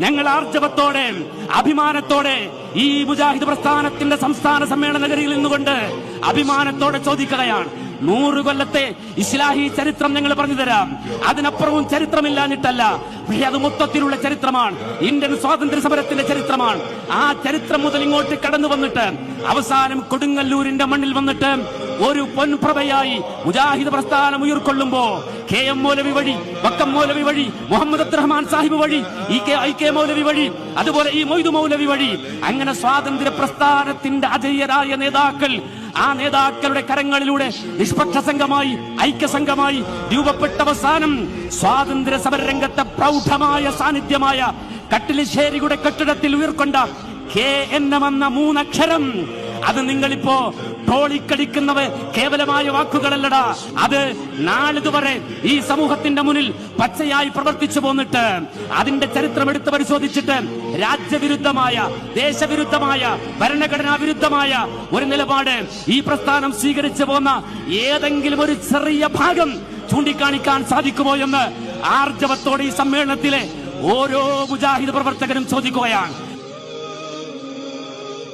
ഞങ്ങൾ ആർജവത്തോടെ അഭിമാനത്തോടെ ഈ മുജാഹിദ് പ്രസ്ഥാനത്തിന്റെ സംസ്ഥാന സമ്മേളന നഗരിയിൽ നിന്നുകൊണ്ട് അഭിമാനത്തോടെ ചോദിക്കുകയാണ്. നൂറ് കൊല്ലത്തെ ഇസ്ലാഹി ചരിത്രം ഞങ്ങൾ പറഞ്ഞു തരാം. അതിനപ്പുറവും ചരിത്രമില്ലാഞ്ഞിട്ടല്ല. പക്ഷേ അത് മൊത്തത്തിലുള്ള ചരിത്രമാണ്. ഇന്ത്യൻ സ്വാതന്ത്ര്യ സമരത്തിന്റെ ചരിത്രമാണ്. ആ ചരിത്രം മുതൽ ഇങ്ങോട്ട് കടന്നു വന്നിട്ട് അവസാനം കൊടുങ്ങല്ലൂരിന്റെ മണ്ണിൽ വന്നിട്ട് ഒരു പൊൻപ്രഭയായി മുജാഹിദ് പ്രസ്ഥാനം ഉയർക്കൊള്ളുമ്പോ കെ എം മൗലവി വഴി വക്കം മൗലവി വഴി മുഹമ്മദ് അബ്ദുറഹ്മാൻ സാഹിബ് വഴി E K I K Moulavi വഴി അതുപോലെ ഈ മൊയ്തു മൗലവി വഴി അങ്ങനെ സ്വാതന്ത്ര്യ പ്രസ്ഥാനത്തിന്റെ അജയ്യരായ നേതാക്കൾ ആ നേതാക്കളുടെ കരങ്ങളിലൂടെ നിഷ്പക്ഷ സംഘമായി ഐക്യസംഘമായി രൂപപ്പെട്ട അവസാനം സ്വാതന്ത്ര്യ സമരരംഗത്തെ പ്രൗഢമായ സാന്നിധ്യമായ കട്ടിലിശ്ശേരിയുടെ കെട്ടിടത്തിൽ ഉയർക്കൊണ്ട കെ എൻ എം എന്ന മൂന്നക്ഷരം അത് നിങ്ങളിപ്പോ ട്രോളിക്കടിക്കുന്നവ കേവലമായ വാക്കുകളല്ലടാ. അത് നാളിതുവരെ ഈ സമൂഹത്തിന്റെ മുന്നിൽ പച്ചയായി പ്രവർത്തിച്ചു പോന്നിട്ട് അതിന്റെ ചരിത്രം എടുത്ത് പരിശോധിച്ചിട്ട് രാജ്യവിരുദ്ധമായ ദേശവിരുദ്ധമായ ഭരണഘടനാ വിരുദ്ധമായ ഒരു നിലപാട് ഈ പ്രസ്ഥാനം സ്വീകരിച്ചു പോന്ന ഏതെങ്കിലും ഒരു ചെറിയ ഭാഗം ചൂണ്ടിക്കാണിക്കാൻ സാധിക്കുമോ എന്ന് ആർജവത്തോടെ ഈ സമ്മേളനത്തിലെ ഓരോ മുജാഹിദ് പ്രവർത്തകരും ചോദിക്കുകയാണ്.